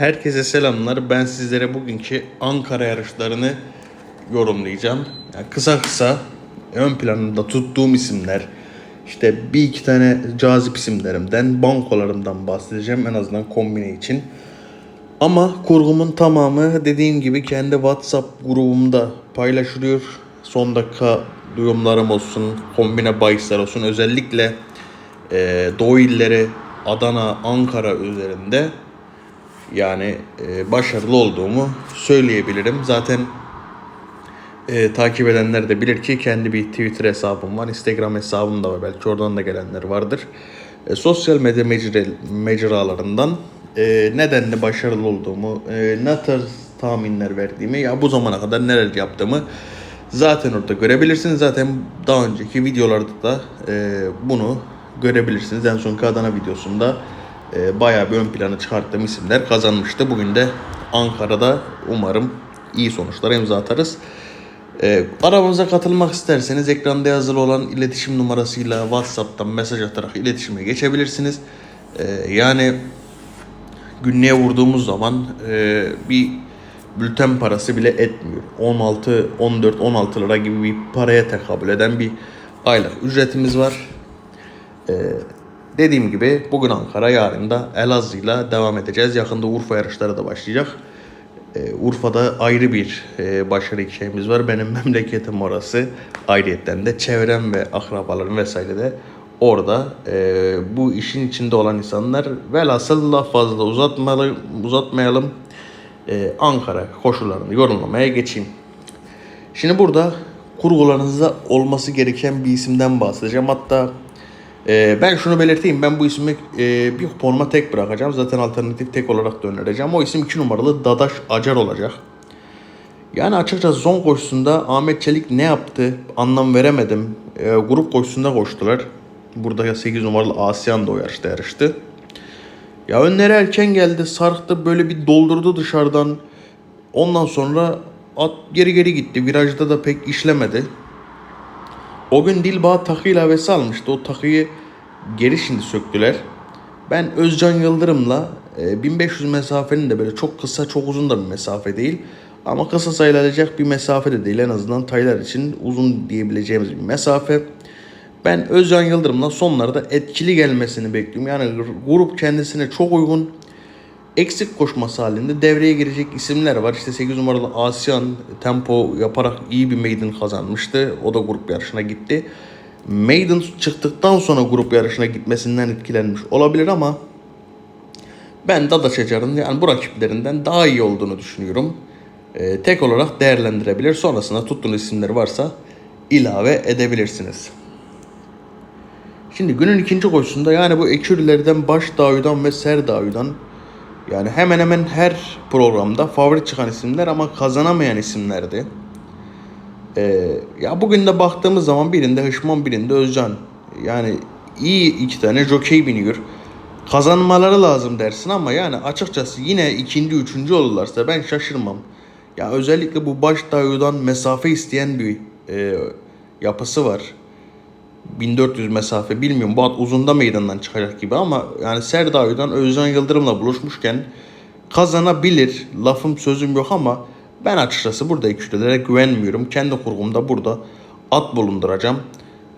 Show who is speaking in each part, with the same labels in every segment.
Speaker 1: Herkese selamlar. Ben sizlere bugünkü Ankara yarışlarını yorumlayacağım. Yani kısa kısa ön planında tuttuğum isimler, işte bir iki tane cazip isimlerimden, bankolarımdan bahsedeceğim en azından kombine için. Ama kurgumun tamamı dediğim gibi kendi WhatsApp grubumda paylaşılıyor. Son dakika duyumlarım olsun, kombine bahisler olsun. Özellikle e, Doğu illeri Adana, Ankara üzerinde yani e, başarılı olduğumu söyleyebilirim. Zaten e, takip edenler de bilir ki kendi bir Twitter hesabım var. Instagram hesabım da var. Belki oradan da gelenler vardır. E, sosyal medya mecra- mecralarından e, nedenle başarılı olduğumu, e, ne tarz tahminler verdiğimi, ya bu zamana kadar neler yaptığımı zaten orada görebilirsiniz. Zaten daha önceki videolarda da e, bunu görebilirsiniz. En son Adana videosunda e, bayağı bir ön plana çıkarttığım isimler kazanmıştı. Bugün de Ankara'da umarım iyi sonuçlara imza atarız. Ee, aramıza katılmak isterseniz ekranda yazılı olan iletişim numarasıyla WhatsApp'tan mesaj atarak iletişime geçebilirsiniz. Ee, yani günlüğe vurduğumuz zaman e, bir bülten parası bile etmiyor. 16, 14, 16 lira gibi bir paraya tekabül eden bir aylık ücretimiz var. Ee, dediğim gibi bugün Ankara, yarın da Elazığ'la devam edeceğiz. Yakında Urfa yarışları da başlayacak. Ee, Urfa'da ayrı bir e, başarı hikayemiz var. Benim memleketim orası. Ayrıyetten de çevrem ve akrabalarım vesaire de orada. Ee, bu işin içinde olan insanlar velhasıl laf fazla uzatmalı, uzatmayalım. Ee, Ankara koşullarını yorumlamaya geçeyim. Şimdi burada kurgularınızda olması gereken bir isimden bahsedeceğim. Hatta e, ben şunu belirteyim. Ben bu ismi e, bir kuponuma tek bırakacağım. Zaten alternatif tek olarak da önereceğim. O isim 2 numaralı Dadaş Acar olacak. Yani açıkçası son koşusunda Ahmet Çelik ne yaptı anlam veremedim. E, grup koşusunda koştular. Burada 8 numaralı Asyan da o yarışta yarıştı. Ya önleri erken geldi. Sarktı böyle bir doldurdu dışarıdan. Ondan sonra at geri geri gitti. Virajda da pek işlemedi. O gün Dilbağ takı ilavesi almıştı. O takıyı geri şimdi söktüler. Ben Özcan Yıldırım'la e, 1500 mesafenin de böyle çok kısa çok uzun da bir mesafe değil. Ama kısa sayılacak bir mesafe de değil. En azından taylar için uzun diyebileceğimiz bir mesafe. Ben Özcan Yıldırım'la sonlarda etkili gelmesini bekliyorum. Yani grup kendisine çok uygun eksik koşması halinde devreye girecek isimler var. İşte 8 numaralı Asyan tempo yaparak iyi bir maiden kazanmıştı. O da grup yarışına gitti. Maiden çıktıktan sonra grup yarışına gitmesinden etkilenmiş olabilir ama ben Dada Çacar'ın yani bu rakiplerinden daha iyi olduğunu düşünüyorum. Ee, tek olarak değerlendirebilir. Sonrasında tuttuğunuz isimler varsa ilave edebilirsiniz. Şimdi günün ikinci koşusunda yani bu ekürlerden Baş Dağı'dan ve Ser Dağı'dan yani hemen hemen her programda favori çıkan isimler ama kazanamayan isimlerdi. Ee, ya bugün de baktığımız zaman birinde Hışman birinde Özcan. Yani iyi iki tane jockey biniyor. Kazanmaları lazım dersin ama yani açıkçası yine ikinci, üçüncü olurlarsa ben şaşırmam. Ya özellikle bu baş dayudan mesafe isteyen bir e, yapısı var. 1400 mesafe bilmiyorum bu at uzunda meydandan çıkacak gibi ama yani Serdağ'dan Özcan Yıldırım'la buluşmuşken kazanabilir. Lafım sözüm yok ama ben açıkçası burada ikililere güvenmiyorum. Kendi kurgumda burada at bulunduracağım.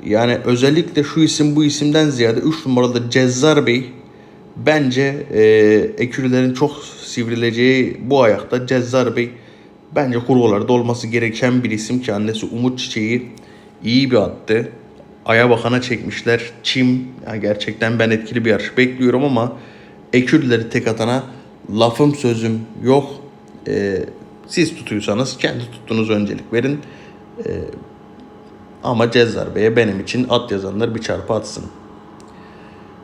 Speaker 1: Yani özellikle şu isim bu isimden ziyade 3 numaralı Cezzar Bey bence e, ekürülerin çok sivrileceği bu ayakta Cezzar Bey bence kurgularda olması gereken bir isim ki annesi Umut Çiçeği iyi bir attı. Aya bakana çekmişler. Çim yani gerçekten ben etkili bir yarış bekliyorum ama ekürleri tek atana lafım sözüm yok. Ee, siz tutuyorsanız kendi tuttuğunuz öncelik verin. Ee, ama Cezzar Bey'e benim için at yazanlar bir çarpı atsın.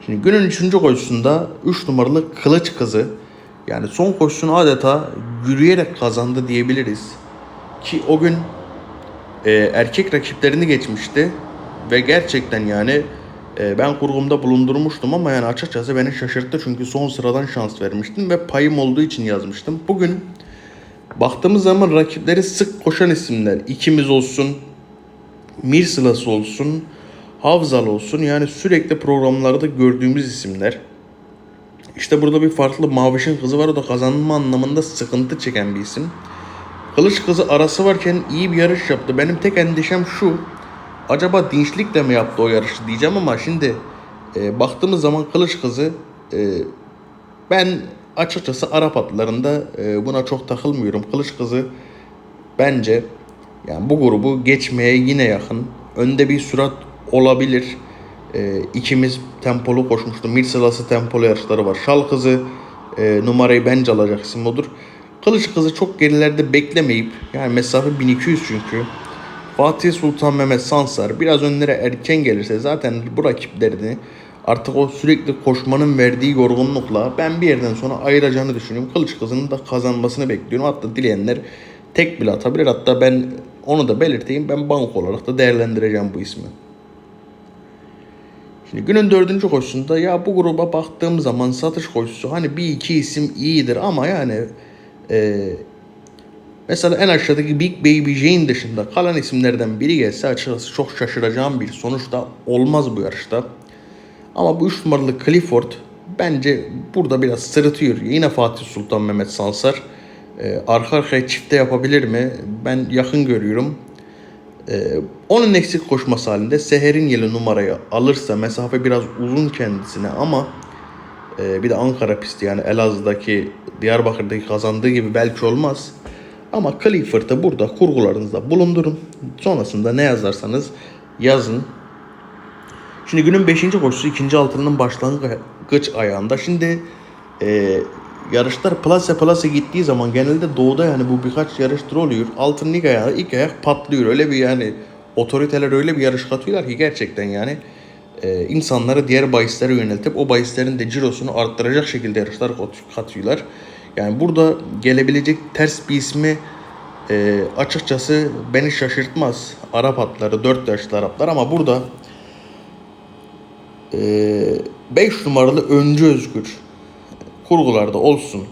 Speaker 1: Şimdi günün üçüncü koşusunda 3 numaralı Kılıç Kızı yani son koşusunu adeta yürüyerek kazandı diyebiliriz. Ki o gün e, erkek rakiplerini geçmişti ve gerçekten yani e, ben kurgumda bulundurmuştum ama yani açıkçası beni şaşırttı çünkü son sıradan şans vermiştim ve payım olduğu için yazmıştım. Bugün baktığımız zaman rakipleri sık koşan isimler. ikimiz olsun, Mirsılası olsun, Havzal olsun yani sürekli programlarda gördüğümüz isimler. İşte burada bir farklı Maviş'in kızı var. O da kazanma anlamında sıkıntı çeken bir isim. Kılıç kızı arası varken iyi bir yarış yaptı. Benim tek endişem şu. Acaba dinçlik de mi yaptı o yarışı diyeceğim ama şimdi e, baktığımız zaman Kılıç kızı e, ben açıkçası Arap atlarında e, buna çok takılmıyorum. Kılıç kızı bence yani bu grubu geçmeye yine yakın. Önde bir sürat olabilir. E, ikimiz tempolu koşmuştu. Mil sırası tempolu yarışları var. Şal kızı e, numarayı bence alacak isim odur. Kılıç kızı çok gerilerde beklemeyip yani mesafe 1200 çünkü. Fatih Sultan Mehmet Sansar biraz önlere erken gelirse zaten bu rakiplerini artık o sürekli koşmanın verdiği yorgunlukla ben bir yerden sonra ayıracağını düşünüyorum. Kılıç kızının da kazanmasını bekliyorum. Hatta dileyenler tek bile atabilir. Hatta ben onu da belirteyim. Ben bank olarak da değerlendireceğim bu ismi. Şimdi günün dördüncü koşusunda ya bu gruba baktığım zaman satış koşusu hani bir iki isim iyidir ama yani e, mesela en aşağıdaki Big Baby Jane dışında kalan isimlerden biri gelse açıkçası çok şaşıracağım bir sonuç da olmaz bu yarışta. Ama bu 3 numaralı Clifford bence burada biraz sırıtıyor. Yine Fatih Sultan Mehmet Sansar. E, arka arkaya çifte yapabilir mi? Ben yakın görüyorum. Ee, onun eksik koşması halinde Seher'in yeli numarayı alırsa mesafe biraz uzun kendisine ama e, bir de Ankara pisti yani Elazığ'daki Diyarbakır'daki kazandığı gibi belki olmaz. Ama Clifford'ı burada kurgularınızda bulundurun. Sonrasında ne yazarsanız yazın. Şimdi günün 5. koşusu 2. altının başlangıç ayağında. Şimdi e, yarışlar plase plase gittiği zaman genelde doğuda yani bu birkaç yarıştır oluyor. Altın lig ayağı ilk ayak patlıyor. Öyle bir yani otoriteler öyle bir yarış katıyorlar ki gerçekten yani e, insanları diğer bahislere yöneltip o bahislerin de cirosunu arttıracak şekilde yarışlar kat- katıyorlar. Yani burada gelebilecek ters bir ismi e, açıkçası beni şaşırtmaz. Arap atları, dört yaşlı Araplar ama burada 5 numaralı Öncü Özgür kurgularda olsun.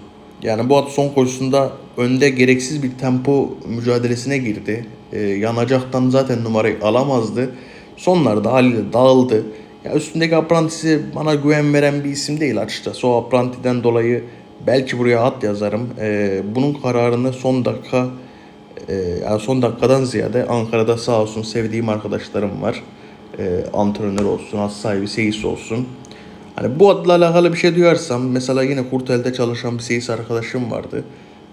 Speaker 1: Yani bu at son koşusunda önde gereksiz bir tempo mücadelesine girdi. Ee, yanacaktan zaten numarayı alamazdı. Sonlarda haliyle dağıldı. Ya üstündeki aprantisi bana güven veren bir isim değil açıkçası. O aprantiden dolayı belki buraya at yazarım. Ee, bunun kararını son dakika e, yani son dakikadan ziyade Ankara'da sağ olsun sevdiğim arkadaşlarım var. Ee, antrenör olsun, az sahibi seyis olsun. Hani bu adla alakalı bir şey duyarsam mesela yine Kurtel'de çalışan bir seyis arkadaşım vardı.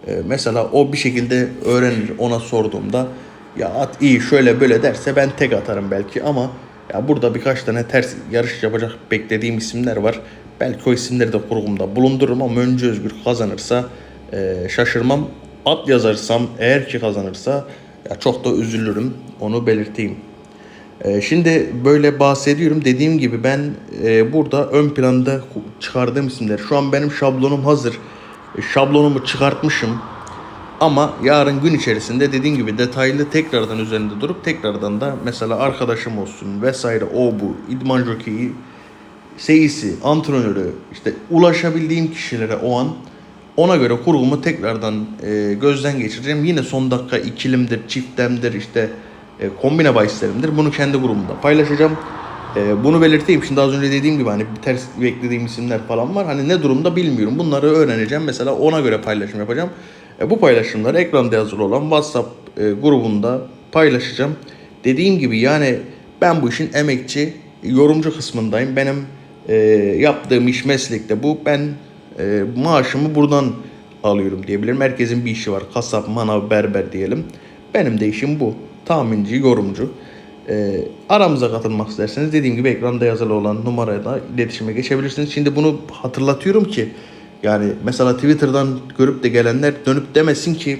Speaker 1: Ee, mesela o bir şekilde öğrenir ona sorduğumda ya at iyi şöyle böyle derse ben tek atarım belki ama ya burada birkaç tane ters yarış yapacak beklediğim isimler var. Belki o isimleri de kurgumda bulundururum ama Öncü Özgür kazanırsa e, şaşırmam. At yazarsam eğer ki kazanırsa ya çok da üzülürüm onu belirteyim. Ee, Şimdi böyle bahsediyorum. Dediğim gibi ben e, burada ön planda çıkardığım isimler. Şu an benim şablonum hazır. E, Şablonumu çıkartmışım. Ama yarın gün içerisinde dediğim gibi detaylı tekrardan üzerinde durup tekrardan da mesela arkadaşım olsun vesaire o bu idman jokeyi seyisi, antrenörü işte ulaşabildiğim kişilere o an ona göre kurgumu tekrardan e, gözden geçireceğim. Yine son dakika ikilimdir, çiftemdir işte e, kombine bahislerimdir. Bunu kendi grubumda paylaşacağım. E, bunu belirteyim. Şimdi az önce dediğim gibi hani ters beklediğim isimler falan var. Hani ne durumda bilmiyorum. Bunları öğreneceğim. Mesela ona göre paylaşım yapacağım. E, bu paylaşımları ekranda yazılı olan WhatsApp e, grubunda paylaşacağım. Dediğim gibi yani ben bu işin emekçi, yorumcu kısmındayım. Benim e, yaptığım iş meslekte bu. Ben e, maaşımı buradan alıyorum diyebilirim. Herkesin bir işi var. Kasap, manav, berber diyelim. Benim de işim bu. Tahminci, yorumcu. E, aramıza katılmak isterseniz dediğim gibi ekranda yazılı olan numaraya da iletişime geçebilirsiniz. Şimdi bunu hatırlatıyorum ki yani mesela Twitter'dan görüp de gelenler dönüp demesin ki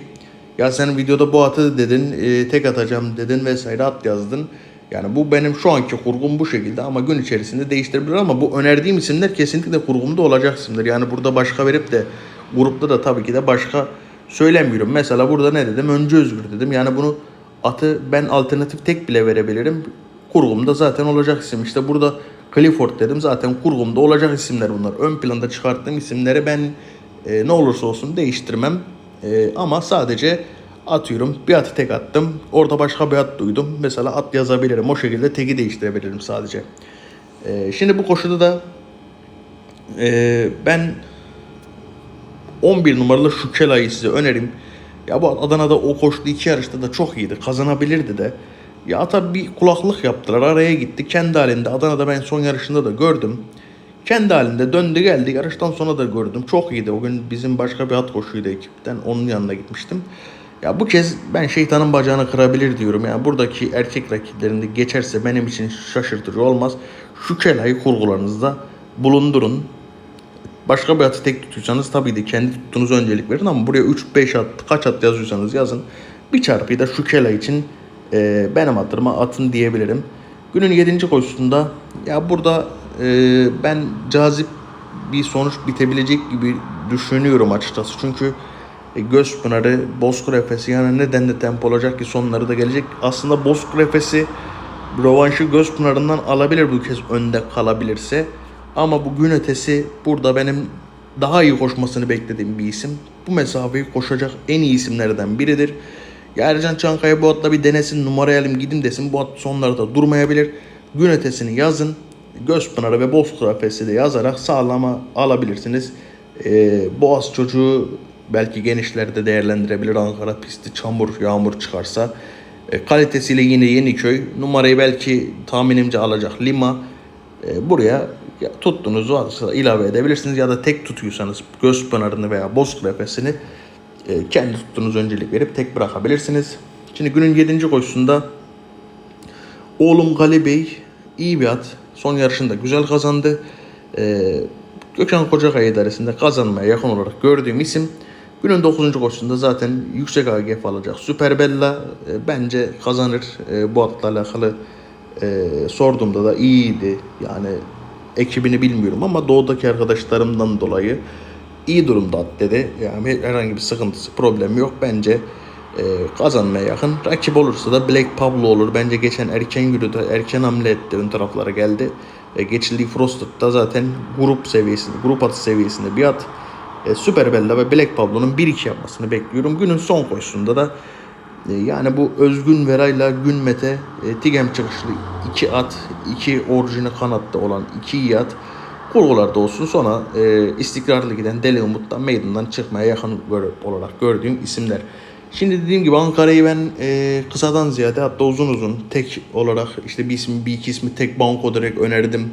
Speaker 1: ya sen videoda bu atı dedin, e, tek atacağım dedin vesaire at yazdın. Yani bu benim şu anki kurgum bu şekilde ama gün içerisinde değiştirebilir ama bu önerdiğim isimler kesinlikle kurgumda olacak isimler. Yani burada başka verip de grupta da tabii ki de başka söylemiyorum. Mesela burada ne dedim? Öncü Özgür dedim. Yani bunu atı ben alternatif tek bile verebilirim. Kurgumda zaten olacak isim. İşte burada Clifford dedim. Zaten kurgumda olacak isimler bunlar. Ön planda çıkarttığım isimleri ben e, ne olursa olsun değiştirmem. E, ama sadece atıyorum bir atı tek attım. Orada başka bir at duydum. Mesela at yazabilirim. O şekilde teki değiştirebilirim sadece. E, şimdi bu koşuda da Ee, ben 11 numaralı Şukela'yı size önerim. Ya bu Adana'da o koştu iki yarışta da çok iyiydi. Kazanabilirdi de. Ya tabi bir kulaklık yaptılar. Araya gitti. Kendi halinde. Adana'da ben son yarışında da gördüm. Kendi halinde döndü geldi. Yarıştan sonra da gördüm. Çok iyiydi. O gün bizim başka bir at koşuydu ekipten. Onun yanına gitmiştim. Ya bu kez ben şeytanın bacağını kırabilir diyorum. Yani buradaki erkek rakiplerinde geçerse benim için şaşırtıcı olmaz. Şu kelayı kurgularınızda bulundurun. Başka bir atı tek tutuyorsanız tabii de kendi tuttuğunuz öncelik verin ama buraya 3-5 at kaç at yazıyorsanız yazın. Bir çarpıyı da şu kela için e, benim adıma atın diyebilirim. Günün 7. koşusunda ya burada e, ben cazip bir sonuç bitebilecek gibi düşünüyorum açıkçası. Çünkü e, Gözpınar'ı, Bozkır Efes'i yani neden de tempo olacak ki sonları da gelecek. Aslında Bozkır Efes'i rövanşı Gözpınar'ından alabilir bu kez önde kalabilirse. Ama bu gün ötesi burada benim daha iyi koşmasını beklediğim bir isim. Bu mesafeyi koşacak en iyi isimlerden biridir. Ya Ercan Çankaya bu atla bir denesin numarayalım gidin desin. Bu at sonlarda durmayabilir. Gün ötesini yazın. Gözpınarı ve Bozkır Efes'i de yazarak sağlama alabilirsiniz. Ee, Boğaz çocuğu belki genişlerde değerlendirebilir. Ankara pisti çamur yağmur çıkarsa. E, kalitesiyle yine Yeniköy. Numarayı belki tahminimce alacak Lima. E, buraya ya, tuttuğunuz varsa ilave edebilirsiniz ya da tek tutuyorsanız göz pınarını veya bozkır efesini e, kendi tuttuğunuz öncelik verip tek bırakabilirsiniz. Şimdi günün 7. koşusunda oğlum Gali Bey iyi bir at. Son yarışında güzel kazandı. E, Gökhan Kocakaya idaresinde kazanmaya yakın olarak gördüğüm isim. Günün 9. koşusunda zaten yüksek AGF alacak. Süper Bella e, bence kazanır. E, bu atla alakalı e, sorduğumda da iyiydi. Yani ekibini bilmiyorum ama doğudaki arkadaşlarımdan dolayı iyi durumda at dedi. Yani herhangi bir sıkıntısı, problemi yok. Bence e, kazanmaya yakın. Rakip olursa da Black Pablo olur. Bence geçen erken yürüdü, erken hamle etti, ön taraflara geldi. E, geçildiği Frosted'da zaten grup seviyesinde, grup atı seviyesinde bir at. E, Super Bella ve Black Pablo'nun 1-2 yapmasını bekliyorum. Günün son koşusunda da e, yani bu Özgün Veray'la Gün Mete e, Tigem çıkışlı iki at, iki orijini kanatta olan iki iyi at kurgularda olsun. Sonra e, istikrarlı giden Deli Umut'tan meydandan çıkmaya yakın olarak gördüğüm isimler. Şimdi dediğim gibi Ankara'yı ben e, kısadan ziyade hatta uzun uzun tek olarak işte bir ismi bir iki ismi tek banko direkt önerdim.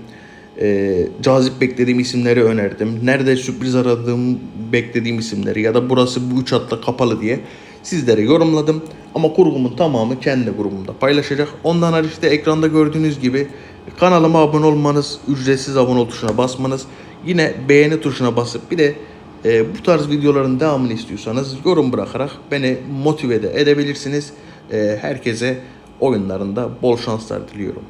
Speaker 1: E, cazip beklediğim isimleri önerdim. Nerede sürpriz aradığım beklediğim isimleri ya da burası bu üç atla kapalı diye sizlere yorumladım. Ama kurgumun tamamı kendi grubumda paylaşacak. Ondan hariç de ekranda gördüğünüz gibi kanalıma abone olmanız, ücretsiz abone ol tuşuna basmanız, yine beğeni tuşuna basıp bir de e, bu tarz videoların devamını istiyorsanız yorum bırakarak beni motive de edebilirsiniz. E, herkese oyunlarında bol şanslar diliyorum.